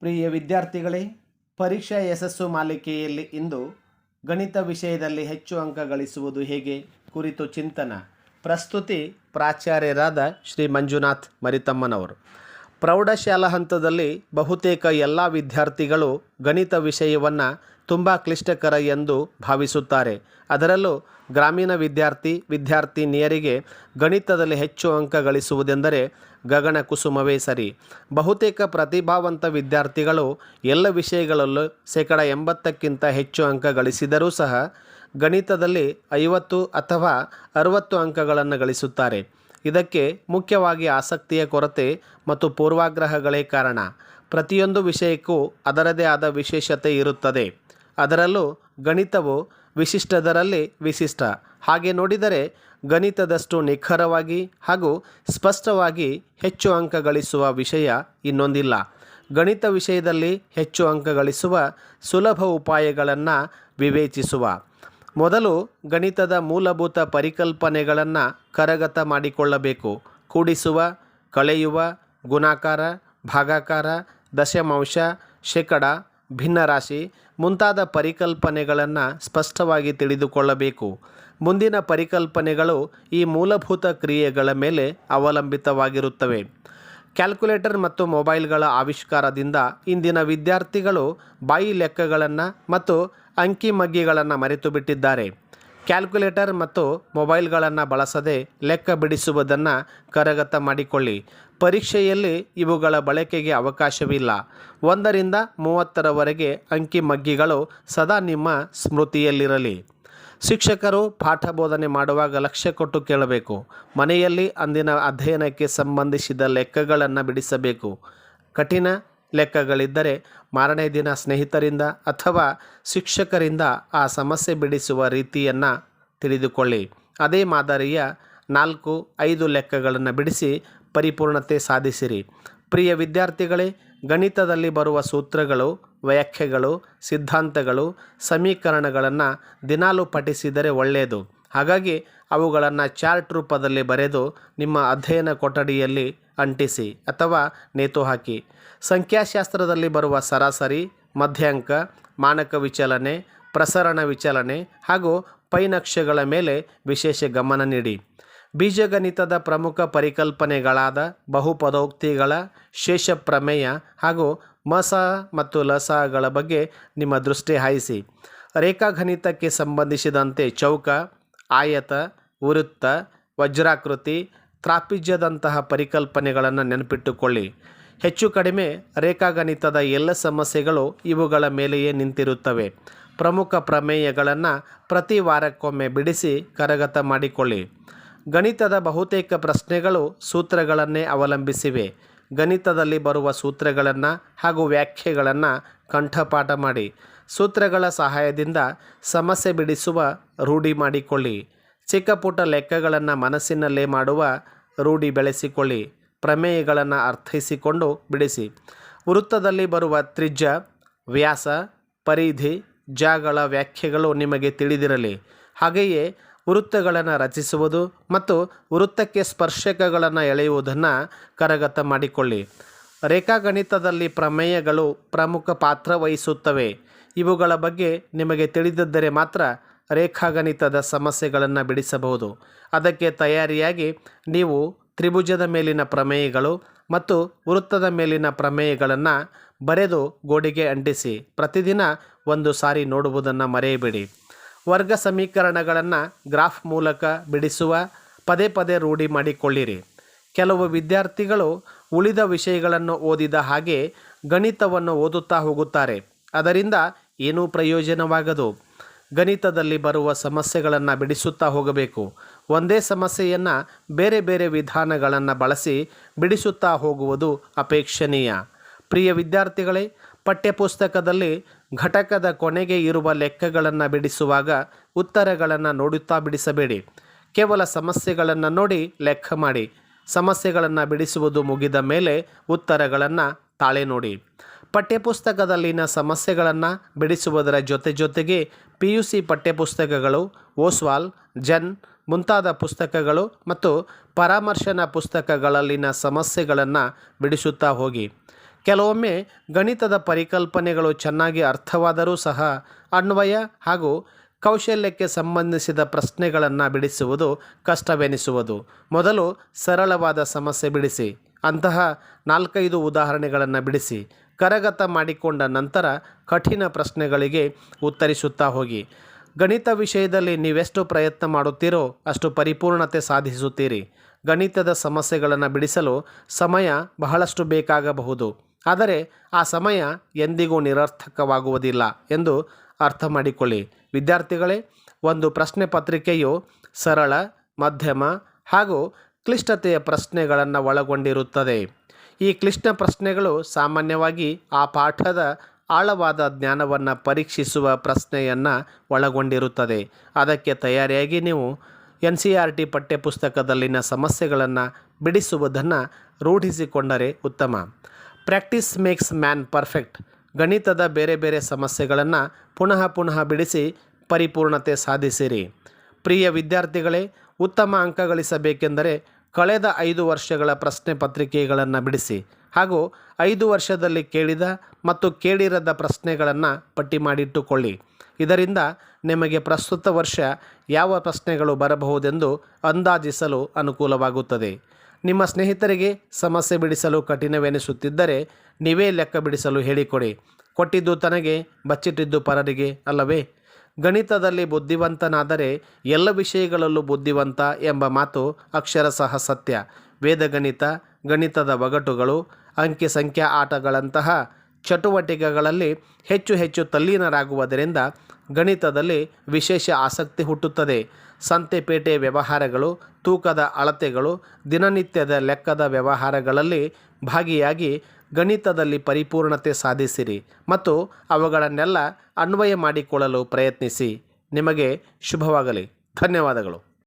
ಪ್ರಿಯ ವಿದ್ಯಾರ್ಥಿಗಳೇ, ಪರೀಕ್ಷಾ ಯಶಸ್ಸು ಮಾಲಿಕೆಯಲ್ಲಿ ಇಂದು ಗಣಿತ ವಿಷಯದಲ್ಲಿ ಹೆಚ್ಚು ಅಂಕ ಗಳಿಸುವುದು ಹೇಗೆ ಕುರಿತು ಚಿಂತನ. ಪ್ರಸ್ತುತಿ ಪ್ರಾಚಾರ್ಯರಾದ ಶ್ರೀ ಮಂಜುನಾಥ್ ಮರಿತಮ್ಮನವರು. ಪ್ರೌಢಶಾಲಾ ಹಂತದಲ್ಲಿ ಬಹುತೇಕ ಎಲ್ಲ ವಿದ್ಯಾರ್ಥಿಗಳು ಗಣಿತ ವಿಷಯವನ್ನು ತುಂಬ ಕ್ಲಿಷ್ಟಕರ ಎಂದು ಭಾವಿಸುತ್ತಾರೆ. ಅದರಲ್ಲೂ ಗ್ರಾಮೀಣ ವಿದ್ಯಾರ್ಥಿ, ವಿದ್ಯಾರ್ಥಿನಿಯರಿಗೆ ಗಣಿತದಲ್ಲಿ ಹೆಚ್ಚು ಅಂಕ ಗಳಿಸುವುದೆಂದರೆ ಗಗನ ಕುಸುಮವೇ ಸರಿ. ಬಹುತೇಕ ಪ್ರತಿಭಾವಂತ ವಿದ್ಯಾರ್ಥಿಗಳು ಎಲ್ಲ ವಿಷಯಗಳಲ್ಲೂ ಶೇಕಡ ಎಂಬತ್ತಕ್ಕಿಂತ ಹೆಚ್ಚು ಅಂಕ ಗಳಿಸಿದರೂ ಸಹ ಗಣಿತದಲ್ಲಿ ಐವತ್ತು ಅಥವಾ ಅರುವತ್ತು ಅಂಕಗಳನ್ನು ಗಳಿಸುತ್ತಾರೆ. ಇದಕ್ಕೆ ಮುಖ್ಯವಾಗಿ ಆಸಕ್ತಿಯ ಕೊರತೆ ಮತ್ತು ಪೂರ್ವಾಗ್ರಹಗಳೇ ಕಾರಣ. ಪ್ರತಿಯೊಂದು ವಿಷಯಕ್ಕೂ ಅದರದೇ ಆದ ವಿಶೇಷತೆ ಇರುತ್ತದೆ. ಅದರಲ್ಲೂ ಗಣಿತವು ವಿಶಿಷ್ಟದರಲ್ಲಿ ವಿಶಿಷ್ಟ. ಹಾಗೆ ನೋಡಿದರೆ ಗಣಿತದಷ್ಟು ನಿಖರವಾಗಿ ಹಾಗೂ ಸ್ಪಷ್ಟವಾಗಿ ಹೆಚ್ಚು ಅಂಕ ಗಳಿಸುವ ವಿಷಯ ಇನ್ನೊಂದಿಲ್ಲ. ಗಣಿತ ವಿಷಯದಲ್ಲಿ ಹೆಚ್ಚು ಅಂಕ ಗಳಿಸುವ ಸುಲಭ ಉಪಾಯಗಳನ್ನು ವಿವೇಚಿಸುವ. ಮೊದಲು ಗಣಿತದ ಮೂಲಭೂತ ಪರಿಕಲ್ಪನೆಗಳನ್ನು ಕರಗತ ಮಾಡಿಕೊಳ್ಳಬೇಕು. ಕೂಡಿಸುವ, ಕಳೆಯುವ, ಗುಣಾಕಾರ, ಭಾಗಾಕಾರ, ದಶಮಾಂಶ, ಶೇಕಡ ಭಿನ್ನರಾಶಿ ಮುಂತಾದ ಪರಿಕಲ್ಪನೆಗಳನ್ನು ಸ್ಪಷ್ಟವಾಗಿ ತಿಳಿದುಕೊಳ್ಳಬೇಕು. ಮುಂದಿನ ಪರಿಕಲ್ಪನೆಗಳು ಈ ಮೂಲಭೂತ ಕ್ರಿಯೆಗಳ ಮೇಲೆ ಅವಲಂಬಿತವಾಗಿರುತ್ತವೆ. ಕ್ಯಾಲ್ಕುಲೇಟರ್ ಮತ್ತು ಮೊಬೈಲ್ಗಳ ಆವಿಷ್ಕಾರದಿಂದ ಇಂದಿನ ವಿದ್ಯಾರ್ಥಿಗಳು ಬಾಯಿ ಲೆಕ್ಕಗಳನ್ನು ಮತ್ತು ಅಂಕಿಮಗ್ಗಿಗಳನ್ನು ಮರೆತು ಬಿಟ್ಟಿದ್ದಾರೆ ಕ್ಯಾಲ್ಕುಲೇಟರ್ ಮತ್ತು ಮೊಬೈಲ್ಗಳನ್ನು ಬಳಸದೆ ಲೆಕ್ಕ ಬಿಡಿಸುವುದನ್ನು ಕರಗತ ಮಾಡಿಕೊಳ್ಳಿ. ಪರೀಕ್ಷೆಯಲ್ಲಿ ಇವುಗಳ ಬಳಕೆಗೆ ಅವಕಾಶವಿಲ್ಲ. ಒಂದರಿಂದ ಮೂವತ್ತರವರೆಗೆ ಅಂಕಿಮಗ್ಗಿಗಳು ಸದಾ ನಿಮ್ಮ ಸ್ಮೃತಿಯಲ್ಲಿರಲಿ. ಶಿಕ್ಷಕರು ಪಾಠ ಬೋಧನೆ ಮಾಡುವಾಗ ಲಕ್ಷ್ಯ ಕೊಟ್ಟು ಕೇಳಬೇಕು. ಮನೆಯಲ್ಲಿ ಅಂದಿನ ಅಧ್ಯಯನಕ್ಕೆ ಸಂಬಂಧಿಸಿದ ಲೆಕ್ಕಗಳನ್ನು ಬಿಡಿಸಬೇಕು. ಕಠಿಣ ಲೆಕ್ಕಗಳಿದ್ದರೆ ಮಾರನೇ ದಿನ ಸ್ನೇಹಿತರಿಂದ ಅಥವಾ ಶಿಕ್ಷಕರಿಂದ ಆ ಸಮಸ್ಯೆ ಬಿಡಿಸುವ ರೀತಿಯನ್ನು ತಿಳಿದುಕೊಳ್ಳಿ. ಅದೇ ಮಾದರಿಯ ನಾಲ್ಕು, ಐದು ಲೆಕ್ಕಗಳನ್ನು ಬಿಡಿಸಿ ಪರಿಪೂರ್ಣತೆ ಸಾಧಿಸಿರಿ. ಪ್ರಿಯ ವಿದ್ಯಾರ್ಥಿಗಳೇ, ಗಣಿತದಲ್ಲಿ ಬರುವ ಸೂತ್ರಗಳು, ವ್ಯಾಖ್ಯೆಗಳು, ಸಿದ್ಧಾಂತಗಳು, ಸಮೀಕರಣಗಳನ್ನು ದಿನಾಲು ಪಠಿಸಿದರೆ ಒಳ್ಳೆಯದು. ಹಾಗಾಗಿ ಅವುಗಳನ್ನು ಚಾರ್ಟ್ ರೂಪದಲ್ಲಿ ಬರೆದು ನಿಮ್ಮ ಅಧ್ಯಯನ ಕೊಠಡಿಯಲ್ಲಿ ಅಂಟಿಸಿ ಅಥವಾ ನೇತು ಹಾಕಿ. ಸಂಖ್ಯಾಶಾಸ್ತ್ರದಲ್ಲಿ ಬರುವ ಸರಾಸರಿ, ಮಧ್ಯಾಂಕ, ಮಾನಕ ವಿಚಲನೆ, ಪ್ರಸರಣ ವಿಚಲನೆ ಹಾಗೂ ಪೈನಕ್ಷೆಗಳ ಮೇಲೆ ವಿಶೇಷ ಗಮನ ನೀಡಿ. ಬೀಜಗಣಿತದ ಪ್ರಮುಖ ಪರಿಕಲ್ಪನೆಗಳಾದ ಬಹುಪದೋಕ್ತಿಗಳ ಶೇಷ ಪ್ರಮೇಯ ಹಾಗೂ ಮಸ ಮತ್ತು ಲಸಗಳ ಬಗ್ಗೆ ನಿಮ್ಮ ದೃಷ್ಟಿ ಹಾಯಿಸಿ. ರೇಖಾಗಣಿತಕ್ಕೆ ಸಂಬಂಧಿಸಿದಂತೆ ಚೌಕ, ಆಯತ, ವೃತ್ತ, ವಜ್ರಾಕೃತಿ, ತ್ರಾಪಿಜ್ಯದಂತಹ ಪರಿಕಲ್ಪನೆಗಳನ್ನು ನೆನಪಿಟ್ಟುಕೊಳ್ಳಿ. ಹೆಚ್ಚು ಕಡಿಮೆ ರೇಖಾಗಣಿತದ ಎಲ್ಲ ಸಮಸ್ಯೆಗಳು ಇವುಗಳ ಮೇಲೆಯೇ ನಿಂತಿರುತ್ತವೆ. ಪ್ರಮುಖ ಪ್ರಮೇಯಗಳನ್ನು ಪ್ರತಿ ವಾರಕ್ಕೊಮ್ಮೆ ಬಿಡಿಸಿ ಕರಗತ ಮಾಡಿಕೊಳ್ಳಿ. ಗಣಿತದ ಬಹುತೇಕ ಪ್ರಶ್ನೆಗಳು ಸೂತ್ರಗಳನ್ನೇ ಅವಲಂಬಿಸಿವೆ. ಗಣಿತದಲ್ಲಿ ಬರುವ ಸೂತ್ರಗಳನ್ನು ಹಾಗೂ ವ್ಯಾಖ್ಯೆಗಳನ್ನು ಕಂಠಪಾಠ ಮಾಡಿ. ಸೂತ್ರಗಳ ಸಹಾಯದಿಂದ ಸಮಸ್ಯೆ ಬಿಡಿಸುವ ರೂಢಿ ಮಾಡಿಕೊಳ್ಳಿ. ಚಿಕ್ಕ ಪುಟ್ಟ ಲೆಕ್ಕಗಳನ್ನು ಮನಸ್ಸಿನಲ್ಲೇ ಮಾಡುವ ರೂಢಿ ಬೆಳೆಸಿಕೊಳ್ಳಿ. ಪ್ರಮೇಯಗಳನ್ನು ಅರ್ಥೈಸಿಕೊಂಡು ಬಿಡಿಸಿ. ವೃತ್ತದಲ್ಲಿ ಬರುವ ತ್ರಿಜ್ಯ, ವ್ಯಾಸ, ಪರಿಧಿ ಜಾಗಳ ವ್ಯಾಖ್ಯೆಗಳು ನಿಮಗೆ ತಿಳಿದಿರಲಿ. ಹಾಗೆಯೇ ವೃತ್ತಗಳನ್ನು ರಚಿಸುವುದು ಮತ್ತು ವೃತ್ತಕ್ಕೆ ಸ್ಪರ್ಶಕಗಳನ್ನು ಎಳೆಯುವುದನ್ನು ಕರಗತ ಮಾಡಿಕೊಳ್ಳಿ. ರೇಖಾಗಣಿತದಲ್ಲಿ ಪ್ರಮೇಯಗಳು ಪ್ರಮುಖ ಪಾತ್ರ ವಹಿಸುತ್ತವೆ. ಇವುಗಳ ಬಗ್ಗೆ ನಿಮಗೆ ತಿಳಿದಿದ್ದರೆ ಮಾತ್ರ ರೇಖಾಗಣಿತದ ಸಮಸ್ಯೆಗಳನ್ನು ಬಿಡಿಸಬಹುದು. ಅದಕ್ಕೆ ತಯಾರಿಯಾಗಿ ನೀವು ತ್ರಿಭುಜದ ಮೇಲಿನ ಪ್ರಮೇಯಗಳು ಮತ್ತು ವೃತ್ತದ ಮೇಲಿನ ಪ್ರಮೇಯಗಳನ್ನು ಬರೆದು ಗೋಡೆಗೆ ಅಂಟಿಸಿ. ಪ್ರತಿದಿನ ಒಂದು ಸಾರಿ ನೋಡುವುದನ್ನು ಮರೆಯಬೇಡಿ. ವರ್ಗ ಸಮೀಕರಣಗಳನ್ನು ಗ್ರಾಫ್ ಮೂಲಕ ಬಿಡಿಸುವ ಪದೇ ಪದೇ ರೂಢಿ ಮಾಡಿಕೊಳ್ಳಿರಿ. ಕೆಲವು ವಿದ್ಯಾರ್ಥಿಗಳು ಉಳಿದ ವಿಷಯಗಳನ್ನು ಓದಿದ ಹಾಗೆ ಗಣಿತವನ್ನು ಓದುತ್ತಾ ಹೋಗುತ್ತಾರೆ. ಅದರಿಂದ ಏನೂ ಪ್ರಯೋಜನವಾಗದು. ಗಣಿತದಲ್ಲಿ ಬರುವ ಸಮಸ್ಯೆಗಳನ್ನು ಬಿಡಿಸುತ್ತಾ ಹೋಗಬೇಕು. ಒಂದೇ ಸಮಸ್ಯೆಯನ್ನು ಬೇರೆ ಬೇರೆ ವಿಧಾನಗಳನ್ನು ಬಳಸಿ ಬಿಡಿಸುತ್ತಾ ಹೋಗುವುದು ಅಪೇಕ್ಷಣೀಯ. ಪ್ರಿಯ ವಿದ್ಯಾರ್ಥಿಗಳೇ, ಪಠ್ಯಪುಸ್ತಕದಲ್ಲಿ ಘಟಕದ ಕೊನೆಗೆ ಇರುವ ಲೆಕ್ಕಗಳನ್ನು ಬಿಡಿಸುವಾಗ ಉತ್ತರಗಳನ್ನು ನೋಡುತ್ತಾ ಬಿಡಿಸಬೇಡಿ. ಕೇವಲ ಸಮಸ್ಯೆಗಳನ್ನು ನೋಡಿ ಲೆಕ್ಕ ಮಾಡಿ. ಸಮಸ್ಯೆಗಳನ್ನು ಬಿಡಿಸುವುದು ಮುಗಿದ ಮೇಲೆ ಉತ್ತರಗಳನ್ನು ತಾಳೆ ನೋಡಿ. ಪಠ್ಯಪುಸ್ತಕದಲ್ಲಿನ ಸಮಸ್ಯೆಗಳನ್ನು ಬಿಡಿಸುವುದರ ಜೊತೆ ಜೊತೆಗೆ ಪಿ ಯು ಸಿ ಪಠ್ಯಪುಸ್ತಕಗಳು, ಓಸ್ವಾಲ್, ಜನ್ ಮುಂತಾದ ಪುಸ್ತಕಗಳು ಮತ್ತು ಪರಾಮರ್ಶನ ಪುಸ್ತಕಗಳಲ್ಲಿನ ಸಮಸ್ಯೆಗಳನ್ನು ಬಿಡಿಸುತ್ತಾ ಹೋಗಿ. ಕೆಲವೊಮ್ಮೆ ಗಣಿತದ ಪರಿಕಲ್ಪನೆಗಳು ಚೆನ್ನಾಗಿ ಅರ್ಥವಾದರೂ ಸಹ ಅನ್ವಯ ಹಾಗೂ ಕೌಶಲ್ಯಕ್ಕೆ ಸಂಬಂಧಿಸಿದ ಪ್ರಶ್ನೆಗಳನ್ನು ಬಿಡಿಸುವುದು ಕಷ್ಟವೆನಿಸುವುದು. ಮೊದಲು ಸರಳವಾದ ಸಮಸ್ಯೆ ಬಿಡಿಸಿ, ಅಂತಹ ನಾಲ್ಕೈದು ಉದಾಹರಣೆಗಳನ್ನು ಬಿಡಿಸಿ, ಕರಗತ ಮಾಡಿಕೊಂಡ ನಂತರ ಕಠಿಣ ಪ್ರಶ್ನೆಗಳಿಗೆ ಉತ್ತರಿಸುತ್ತಾ ಹೋಗಿ. ಗಣಿತ ವಿಷಯದಲ್ಲಿ ನೀವೆಷ್ಟು ಪ್ರಯತ್ನ ಮಾಡುತ್ತೀರೋ ಅಷ್ಟು ಪರಿಪೂರ್ಣತೆ ಸಾಧಿಸುತ್ತೀರಿ. ಗಣಿತದ ಸಮಸ್ಯೆಗಳನ್ನು ಬಿಡಿಸಲು ಸಮಯ ಬಹಳಷ್ಟು ಬೇಕಾಗಬಹುದು. ಆದರೆ ಆ ಸಮಯ ಎಂದಿಗೂ ನಿರರ್ಥಕವಾಗುವುದಿಲ್ಲ ಎಂದು ಅರ್ಥ ಮಾಡಿಕೊಳ್ಳಿ. ವಿದ್ಯಾರ್ಥಿಗಳೇ, ಒಂದು ಪ್ರಶ್ನೆ ಪತ್ರಿಕೆಯು ಸರಳ, ಮಧ್ಯಮ ಹಾಗೂ ಕ್ಲಿಷ್ಟತೆಯ ಪ್ರಶ್ನೆಗಳನ್ನು ಒಳಗೊಂಡಿರುತ್ತದೆ. ಈ ಕ್ಲಿಷ್ಟ ಪ್ರಶ್ನೆಗಳು ಸಾಮಾನ್ಯವಾಗಿ ಆ ಪಾಠದ ಆಳವಾದ ಜ್ಞಾನವನ್ನು ಪರೀಕ್ಷಿಸುವ ಪ್ರಶ್ನೆಯನ್ನು ಒಳಗೊಂಡಿರುತ್ತದೆ. ಅದಕ್ಕೆ ತಯಾರಿಯಾಗಿ ನೀವು ಎನ್ ಸಿ ಆರ್ ಟಿ ಪಠ್ಯಪುಸ್ತಕದಲ್ಲಿನ ಸಮಸ್ಯೆಗಳನ್ನು ಬಿಡಿಸುವುದನ್ನು ರೂಢಿಸಿಕೊಂಡರೆ ಉತ್ತಮ. Practice makes man perfect. ಗಣಿತದ ಬೇರೆ ಬೇರೆ ಸಮಸ್ಯೆಗಳನ್ನು ಪುನಃ ಪುನಃ ಬಿಡಿಸಿ ಪರಿಪೂರ್ಣತೆ ಸಾಧಿಸಿರಿ. ಪ್ರಿಯ ವಿದ್ಯಾರ್ಥಿಗಳೇ, ಉತ್ತಮ ಅಂಕ ಗಳಿಸಬೇಕೆಂದರೆ ಕಳೆದ ಐದು ವರ್ಷಗಳ ಪ್ರಶ್ನೆ ಪತ್ರಿಕೆಗಳನ್ನು ಬಿಡಿಸಿ ಹಾಗೂ ಐದು ವರ್ಷದಲ್ಲಿ ಕೇಳಿದ ಮತ್ತು ಕೇಳಿರದ ಪ್ರಶ್ನೆಗಳನ್ನು ಪಟ್ಟಿ ಮಾಡಿಟ್ಟುಕೊಳ್ಳಿ. ಇದರಿಂದ ನಿಮಗೆ ಪ್ರಸ್ತುತ ವರ್ಷ ಯಾವ ಪ್ರಶ್ನೆಗಳು ಬರಬಹುದೆಂದು ಅಂದಾಜಿಸಲು ಅನುಕೂಲವಾಗುತ್ತದೆ. ನಿಮ್ಮ ಸ್ನೇಹಿತರಿಗೆ ಸಮಸ್ಯೆ ಬಿಡಿಸಲು ಕಠಿಣವೆನಿಸುತ್ತಿದ್ದರೆ ನೀವೇ ಲೆಕ್ಕ ಬಿಡಿಸಲು ಹೇಳಿಕೊಡಿ. ಕೊಟ್ಟಿದ್ದು ತನಗೆ, ಬಚ್ಚಿಟ್ಟಿದ್ದು ಪರರಿಗೆ ಅಲ್ಲವೇ? ಗಣಿತದಲ್ಲಿ ಬುದ್ಧಿವಂತನಾದರೆ ಎಲ್ಲ ವಿಷಯಗಳಲ್ಲೂ ಬುದ್ಧಿವಂತ ಎಂಬ ಮಾತು ಅಕ್ಷರಶಃ ಸತ್ಯ. ವೇದಗಣಿತ, ಗಣಿತದ ಒಗಟುಗಳು, ಅಂಕಿ ಸಂಖ್ಯಾ ಆಟಗಳಂತಹ ಚಟುವಟಿಕೆಗಳಲ್ಲಿ ಹೆಚ್ಚು ಹೆಚ್ಚು ತಲ್ಲೀನರಾಗುವುದರಿಂದ ಗಣಿತದಲ್ಲಿ ವಿಶೇಷ ಆಸಕ್ತಿ ಹುಟ್ಟುತ್ತದೆ. ಸಂತೆಪೇಟೆ ವ್ಯವಹಾರಗಳು, ತೂಕದ ಅಳತೆಗಳು, ದಿನನಿತ್ಯದ ಲೆಕ್ಕದ ವ್ಯವಹಾರಗಳಲ್ಲಿ ಭಾಗಿಯಾಗಿ ಗಣಿತದಲ್ಲಿ ಪರಿಪೂರ್ಣತೆ ಸಾಧಿಸಿರಿ ಮತ್ತು ಅವುಗಳನ್ನೆಲ್ಲ ಅನ್ವಯ ಮಾಡಿಕೊಳ್ಳಲು ಪ್ರಯತ್ನಿಸಿ. ನಿಮಗೆ ಶುಭವಾಗಲಿ. ಧನ್ಯವಾದಗಳು.